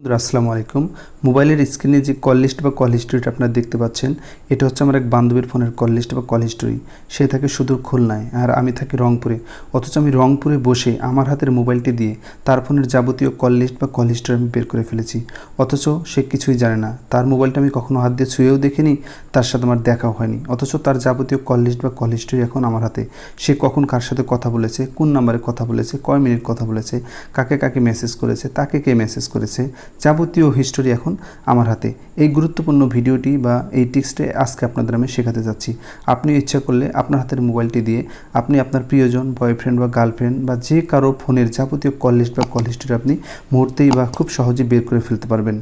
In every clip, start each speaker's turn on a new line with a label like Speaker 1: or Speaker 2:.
Speaker 1: আসসালামু আলাইকুম। মোবাইলের স্ক্রিনে যে কল লিস্ট বা কল হিস্ট্রিটা আপনারা দেখতে পাচ্ছেন, এটা হচ্ছে আমার এক বান্ধবীর ফোনের কল লিস্ট বা কল হিস্ট্রি সে থাকে সুদূর খুলনায় আর আমি থাকি রংপুরে। অথচ আমি রংপুরে বসে আমার হাতের মোবাইলটি দিয়ে তার ফোনের যাবতীয় কল লিস্ট বা কল হিস্ট্রি আমি বের করে ফেলেছি। অথচ সে কিছুই জানে না। তার মোবাইলটা আমি কখনো হাত দিয়ে ছুঁয়েও দেখিনি, তার সাথে আমার দেখাও হয়নি। অথচ তার যাবতীয় কল লিস্ট বা কল হিস্ট্রি এখন আমার হাতে। সে কখন কার সাথে কথা বলেছে, কোন নাম্বারে কথা বলেছে, কয় মিনিট কথা বলেছে, কাকে কাকে মেসেজ করেছে, তাকে কে মেসেজ করেছে যাবতীয় হিস্টোরি এখন আমার হাতে। এই গুরুত্বপূর্ণ ভিডিওটি বা এই টিক্সটে আজকে আপনাদের আমি শেখাতে যাচ্ছি। আপনি ইচ্ছা করলে আপনার হাতের মোবাইলটি দিয়ে আপনি আপনার প্রিয়জন বয়ফ্রেন্ড বা গার্লফ্রেন্ড বা যে কারও ফোনের যাবতীয় কল লিস্ট বা কল হিস্টোরি আপনি মুহূর্তেই বা খুব সহজে বের করে ফেলতে পারবেন।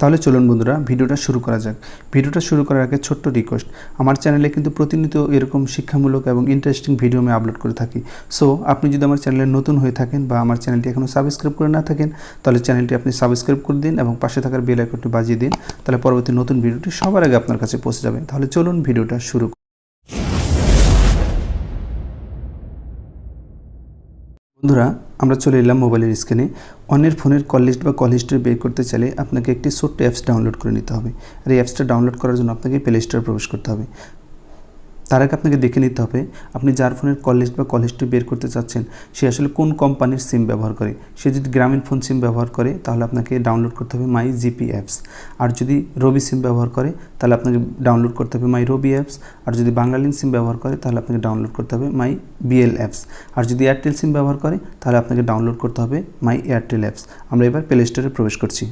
Speaker 1: তাহলে চলুন বন্ধুরা, ভিডিওটা শুরু করা যাক। ভিডিওটা শুরু করার আগে ছোট্ট রিকোয়েস্ট আমার চ্যানেলে কিন্তু প্রতিনিয়ত এরকম শিক্ষামূলক এবং ইন্টারেস্টিং ভিডিও আমি আপলোড করে থাকি। সো আপনি যদি আমার চ্যানেলে নতুন হয়ে থাকেন বা আমার চ্যানেলটি এখনও সাবস্ক্রাইব করে না থাকেন, তাহলে চ্যানেলটি আপনি সাবস্ক্রাইব করে দিন এবং পাশে থাকার বেল আইকনটি বাজিয়ে দিন। তাহলে পরবর্তী নতুন ভিডিওটি সবার আগে আপনার কাছে পৌঁছে যাবে। তাহলে চলুন ভিডিওটা শুরু বন্ধুরা, আমরা চলে এলাম মোবাইলের স্ক্রিনে। অন্যের ফোনের কল লিস্ট বা কল হিস্ট্রি বের করতে চাইলে আপনাকে একটি ছোট্ট অ্যাপস ডাউনলোড করে নিতে হবে। আর এই অ্যাপসটা ডাউনলোড করার জন্য আপনাকে প্লে স্টোরে প্রবেশ করতে হবে। তার আগে আপনাকে দেখে নিতে হবে, আপনি যার ফোনের কল লিস্ট বা কল হিস্ট্রি বের করতে চাচ্ছেন, সে আসলে কোন কোম্পানির সিম ব্যবহার করে। সে যদি গ্রামীণ ফোন সিম ব্যবহার করে, তাহলে আপনাকে ডাউনলোড করতে হবে মাই জিপি অ্যাপস আর যদি রবি সিম ব্যবহার করে, তাহলে আপনাকে ডাউনলোড করতে হবে মাই রবি অ্যাপস আর যদি বাংলালিন সিম ব্যবহার করে, তাহলে আপনাকে ডাউনলোড করতে হবে মাই বিএল অ্যাপস আর যদি এয়ারটেল সিম ব্যবহার করে, তাহলে আপনাকে ডাউনলোড করতে হবে মাই এয়ারটেল অ্যাপস আমরা এবার প্লে স্টোরে প্রবেশ করছি।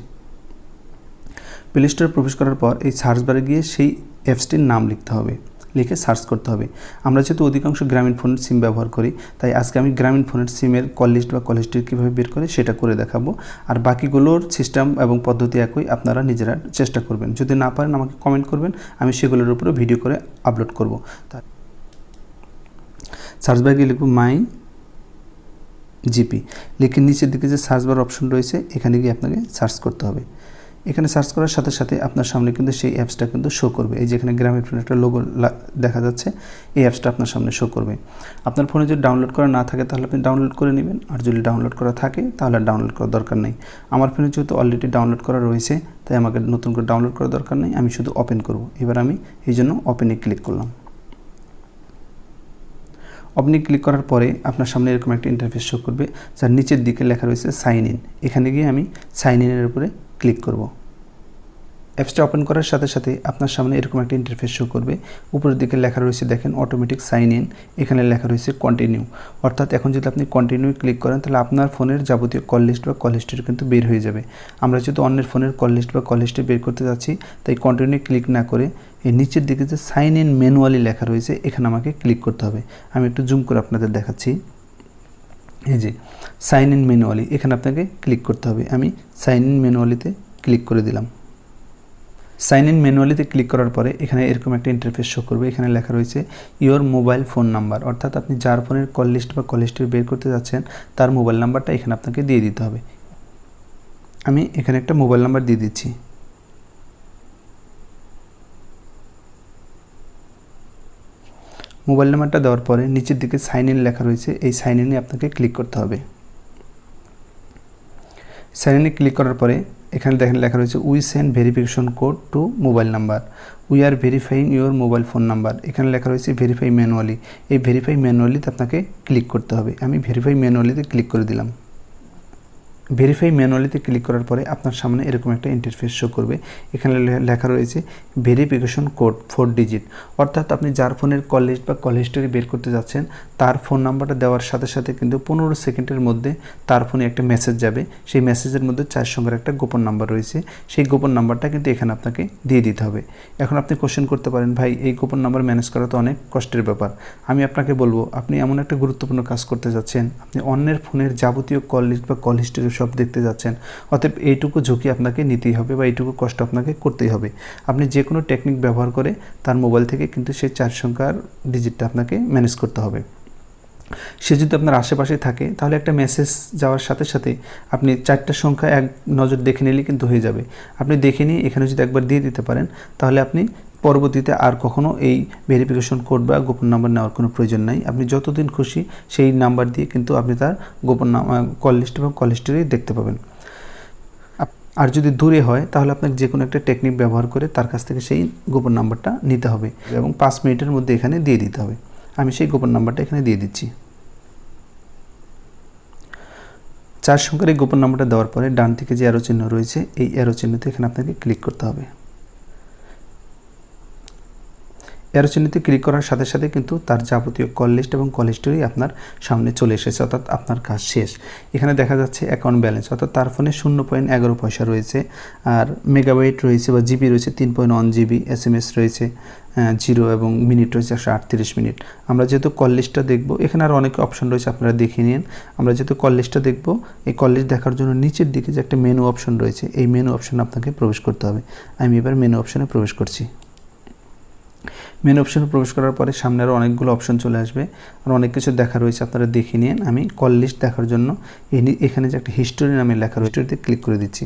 Speaker 1: প্লে স্টোরে প্রবেশ করার পর এই সার্চ বারে গিয়ে সেই অ্যাপসটির নাম লিখতে হবে। লিখে সার্চ করতে হবে। আমরা যেহেতু অধিকাংশ গ্রামীণ ফোনের সিম ব্যবহার করি, তাই আজকে আমি গ্রামীণ ফোনের সিমের কল লিস্ট বা কল কীভাবে বের করে সেটা করে দেখাবো। আর বাকিগুলোর সিস্টেম এবং পদ্ধতি একই আপনারা নিজেরা চেষ্টা করবেন। যদি না পারেন আমাকে কমেন্ট করবেন, আমি সেগুলোর উপরে ভিডিও করে আপলোড করব। সার্চ বারে গিয়ে লিখব মাই জিপি। লিখে নিচের দিকে যে সার্চ বার অপশন রয়েছে, এখানে গিয়ে আপনাকে সার্চ করতে হবে। এখানে সার্চ করার সাথে সাথে আপনার সামনে কিন্তু সেই অ্যাপসটা কিন্তু শো করবে। এই যেখানে গ্রামের ফোনে একটা লোগো দেখা যাচ্ছে, এই অ্যাপসটা আপনার সামনে শো করবে। আপনার ফোনে যদি ডাউনলোড করা না থাকে তাহলে আপনি ডাউনলোড করে নেবেন, আর যদি ডাউনলোড করা থাকে তাহলে ডাউনলোড করার দরকার নেই। আমার ফোনে যেহেতু অলরেডি ডাউনলোড করা রয়েছে, তাই আমাকে নতুন করে ডাউনলোড করার দরকার নেই, আমি শুধু ওপেন করব। এবার আমি এই জন্য ওপেনে ক্লিক করলাম। আপনি ক্লিক করার পরে আপনার সামনে এরকম একটা ইন্টারফেস শো করবে, যার নিচের দিকে লেখা রয়েছে সাইন ইন এখানে গিয়ে আমি সাইন ইনের উপরে ক্লিক করব। অ্যাপসটা ওপেন করার সাথে সাথে আপনার সামনে এরকম একটা ইন্টারফেস শো করবে। উপরের দিকে লেখা রয়েছে, দেখেন অটোমেটিক সাইন ইন এখানে লেখা রয়েছে কন্টিনিউ অর্থাৎ এখন যদি আপনি কন্টিনিউ ক্লিক করেন, তাহলে আপনার ফোনের যাবতীয় কল লিস্ট বা কল হিস্ট্রি কিন্তু বের হয়ে যাবে। আমরা যেহেতু অন্যের ফোনের কল লিস্ট বা কল হিস্ট্রি বের করতে যাচ্ছি, তাই কন্টিনিউ ক্লিক না করে এই নিচের দিকে যে সাইন ইন ম্যানুয়ালি লেখা রয়েছে, এখানে আমাকে ক্লিক করতে হবে। আমি একটু জুম করে আপনাদের দেখাচ্ছি। এই যে সাইন ইন ম্যানুয়ালি এখানে আপনাকে ক্লিক করতে হবে। আমি সাইন ইন ম্যানুয়ালিতে ক্লিক করে দিলাম। সাইন ইন ম্যানুয়ালিতে ক্লিক করার পরে এখানে এরকম একটা ইন্টারফেস শো করবে। এখানে লেখা রয়েছে ইওর মোবাইল ফোন নাম্বার অর্থাৎ আপনি যার ফোনের কল লিস্ট বা কল হিস্ট্রি বের করতে যাচ্ছেন, তার মোবাইল নাম্বারটা এখানে আপনাকে দিয়ে দিতে হবে। আমি এখানে একটা মোবাইল নাম্বার দিয়ে দিচ্ছি। মোবাইল নাম্বারটা দেওয়ার পরে নিচের দিকে সাইন ইন লেখা রয়েছে। এই সাইন ইনে আপনাকে ক্লিক করতে হবে। সাইন ইনে ক্লিক করার পরে এখানে দেখেন লেখা রয়েছে we send verification code to mobile number we are verifying your mobile phone number এখানে লেখা রয়েছে ভেরিফাই ম্যানুয়ালি এই ভেরিফাই ম্যানুয়ালিতে আপনাকে ক্লিক করতে হবে। আমি ভেরিফাই ম্যানুয়ালিতে ক্লিক করে দিলাম। ভেরিফাই ম্যানুয়ালিতে ক্লিক করার পরে আপনার সামনে এরকম একটা ইন্টারফেস শো করবে। এখানে লেখা রয়েছে ভেরিফিকেশন কোড ফোর ডিজিট অর্থাৎ আপনি যার ফোনের কল লিস্ট বা কল হিস্টোরি বের করতে যাচ্ছেন, তার ফোন নাম্বারটা দেওয়ার সাথে সাথে কিন্তু পনেরো সেকেন্ডের মধ্যে তার ফোনে একটা মেসেজ যাবে। সেই মেসেজের মধ্যে চার সঙ্গের একটা গোপন নাম্বার রয়েছে। সেই গোপন নাম্বারটা কিন্তু এখানে আপনাকে দিয়ে দিতে হবে। এখন আপনি কোশ্চেন করতে পারেন, ভাই, এই গোপন নাম্বার ম্যানেজ করা তো অনেক কষ্টের ব্যাপার। আমি আপনাকে বলব, আপনি এমন একটা গুরুত্বপূর্ণ কাজ করতে যাচ্ছেন, আপনি অন্যের ফোনের যাবতীয় কল লিস্ট বা কল হিস্টোরি সব দেখতে যাচ্ছেন। অতএব এইটুকু ঝুঁকি আপনাকে নিতেই হবে বা এইটুকু কষ্ট আপনাকে করতেই হবে। আপনি যে কোনো টেকনিক ব্যবহার করে তার মোবাইল থেকে কিন্তু সেই চার সংখ্যার ডিজিটটা আপনাকে ম্যানেজ করতে হবে। সে যদি আপনার আশেপাশে থাকে, তাহলে একটা মেসেজ যাওয়ার সাথে সাথে আপনি চারটা সংখ্যা এক নজর দেখে নিলে কিন্তু হয়ে যাবে। আপনি দেখে নিয়ে এখানে যদি একবার দিয়ে দিতে পারেন, তাহলে আপনি পরবর্তীতে আর কখনো এই ভেরিফিকেশন কোড বা গোপন নাম্বার নেওয়ার কোনো প্রয়োজন নাই। আপনি যতদিন খুশি সেই নাম্বার দিয়ে কিন্তু আপনি তার গোপন কল লিস্ট এবং কল হিস্ট্রি দেখতে পাবেন। আর যদি দূরে হয়, তাহলে আপনাকে যে কোনো একটা টেকনিক ব্যবহার করে তার কাছ থেকে সেই গোপন নাম্বারটা নিতে হবে এবং পাঁচ মিনিটের মধ্যে এখানে দিয়ে দিতে হবে। আমি সেই গোপন নাম্বারটা এখানে দিয়ে দিচ্ছি। চার সংখ্যার এই গোপন নাম্বারটা দেওয়ার পরে ডান থেকে যে অ্যারো চিহ্ন রয়েছে, এই অ্যারো চিহ্নতে এখানে আপনাকে ক্লিক করতে হবে। অ্যারো চিহ্নতে ক্লিক করার সাথে সাথে কিন্তু তার যাবতীয় কল লিস্ট এবং কল হিস্টোরি আপনার সামনে চলে এসেছে, অর্থাৎ আপনার কাজ শেষ। এখানে দেখা যাচ্ছে অ্যাকাউন্ট ব্যালেন্স অর্থাৎ তার ফোনে শূন্য পয়েন্ট এগারো পয়সা রয়েছে, আর মেগাবাইট রয়েছে বা জিবি রয়েছে তিন point one GB S M S রয়েছে জিরো এবং মিনিট রয়েছে একশো আটত্রিশ মিনিট আমরা যেহেতু কল লিস্টটা দেখব, এখানে আর অনেক অপশন রয়েছে, আপনারা দেখে নিন। আমরা যেহেতু কল লিস্টটা দেখব, এই কল লিস্ট দেখার জন্য নিচের দিকে যে একটা মেনু অপশন রয়েছে, এই মেনু অপশন আপনাকে প্রবেশ করতে হবে। আমি এবার মেনু অপশনে প্রবেশ করছি। মেন অপশনে প্রবেশ করার পরে সামনে আরও অনেকগুলো অপশন চলে আসবে। আর অনেক কিছু দেখা রয়েছে, আপনারা দেখে নিন। আমি কল লিস্ট দেখার জন্য এখানে যে একটা হিস্টোরি নামে লেখা রয়েছে হিস্টোরিতে ক্লিক করে দিচ্ছি।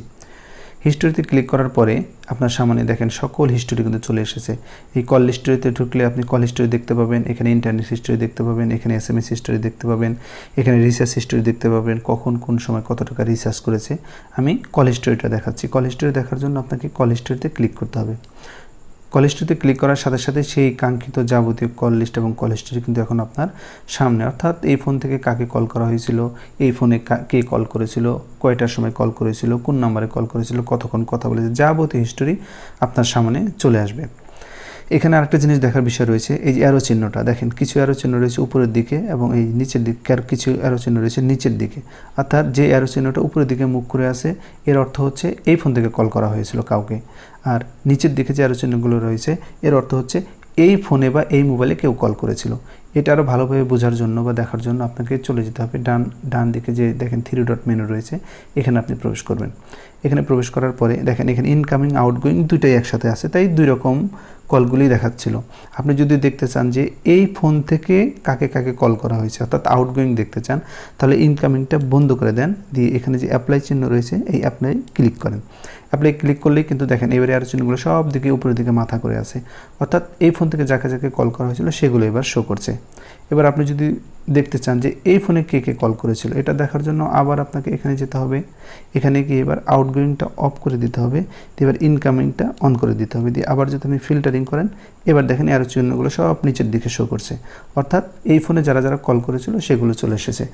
Speaker 1: হিস্টোরিতে ক্লিক করার পরে আপনার সামনে দেখেন সকল হিস্টোরি কিন্তু চলে এসেছে। এই কল হিস্টোরিতে ঢুকলে আপনি কল হিস্টোরি দেখতে পাবেন, এখানে ইন্টারনেট হিস্টোরি দেখতে পাবেন, এখানে এস এম এস হিস্টোরি দেখতে পাবেন, এখানে রিসার্চ হিস্টোরি দেখতে পাবেন, কখন কোন সময় কত টাকা রিসার্চ করেছে। আমি কল হিস্টোরিটা দেখাচ্ছি। কল হিস্টোরি দেখার জন্য আপনাকে কল হিস্টোরিতে ক্লিক করতে হবে। কল হিস্ট্রিতে ক্লিক করার সাথে সাথে সেই কাঙ্ক্ষিত যাবতীয় কল লিস্ট এবং কল হিস্ট্রি কিন্তু এখন আপনার সামনে। অর্থাৎ এই ফোন থেকে কাকে কল করা হয়েছিল, এই ফোনে কে কল করেছিল, কয়টার সময় কল করেছিল, কোন নাম্বারে কল করেছিল, কতক্ষণ কথা বলেছে, যাবতীয় হিস্টোরি আপনার সামনে চলে আসবে। এখানে আরেকটা জিনিস দেখার বিষয় রয়েছে, এই অ্যারো চিহ্নটা, দেখেন কিছু অ্যারো চিহ্ন রয়েছে উপরের দিকে এবং এই নিচের দিকে, আর কিছু অ্যারো চিহ্ন রয়েছে নিচের দিকে। অর্থাৎ যে অ্যারো চিহ্নটা উপরের দিকে মুখ করে আছে, এর অর্থ হচ্ছে এই ফোন থেকে কল করা হয়েছিল কাউকে। আর নিচের দিকে যে অ্যারো চিহ্নগুলো রয়েছে, এর অর্থ হচ্ছে এই ফোনে বা এই মোবাইলে কেউ কল করেছিল। এটা আরও ভালোভাবে বোঝার জন্য বা দেখার জন্য আপনাকে চলে যেতে হবে। ডান ডান দিকে যে দেখেন থ্রি ডট মেনু রয়েছে, এখানে আপনি প্রবেশ করবেন। এখানে প্রবেশ করার পরে দেখেন এখানে ইনকামিং আউটগোয়িং দুইটাই একসাথে আছে, তাই দুই রকম কলগুলি দেখাচ্ছিল। আপনি যদি দেখতে চান যে এই ফোন থেকে কাকে কাকে কল করা হয়েছে, অর্থাৎ আউটগোয়িং দেখতে চান, তাহলে ইনকামিংটা বন্ধ করে দেন। দিয়ে এখানে যে অ্যাপ্লাই চিহ্ন রয়েছে, এই অ্যাপ্লাই ক্লিক করেন। অ্যাপ্লাই ক্লিক করলেই কিন্তু দেখেন এবারে আর চিহ্নগুলো সব দিকে উপরের দিকে মাথা করে আছে। অর্থাৎ এই ফোন থেকে যাকে যাকে কল করা হয়েছিল, সেগুলো এবার শো করছে। এবার আপনি যদি দেখতে চান যে এই ফোনে কে কে কল করেছিল, এটা দেখার জন্য আবার আপনাকে এখানে যেতে হবে। এখানে গিয়ে এবার আউটগোয়িংটা অফ করে দিতে হবে। এবার ইনকামিংটা অন করে দিতে হবে। দিয়ে আবার যদি আমি ফিল্টারিং করেন এবার দেখেন এর চিহ্নগুলো সব নিচের দিকে শো করছে। অর্থাৎ এই ফোনে যারা যারা কল করেছিল, সেগুলো চলে এসেছে।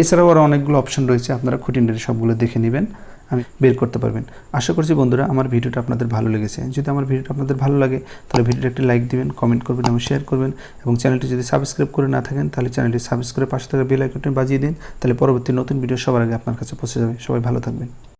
Speaker 1: এছাড়াও আরও অনেকগুলো অপশন রয়েছে, আপনারা খুঁটিনাটি সবগুলো দেখে নেবেন, আমি বের করতে পারবেন। আশা করছি বন্ধুরা, আমার ভিডিওটা আপনাদের ভালো লেগেছে। যদি আমার ভিডিওটা আপনাদের ভালো লাগে, তাহলে ভিডিওটা একটি লাইক দিবেন কমেন্ট করবেন এবং শেয়ার করবেন। এবং চ্যানেলটি যদি সাবস্ক্রাইব করে না থাকেন, তাহলে চ্যানেলটি সাবস্ক্রাইব পাশে থাকা বেল আইকনটি বাজিয়ে দিন। তাহলে পরবর্তী নতুন ভিডিও সবার আগে আপনার কাছে পৌঁছে যাবে। সবাই ভালো থাকবেন।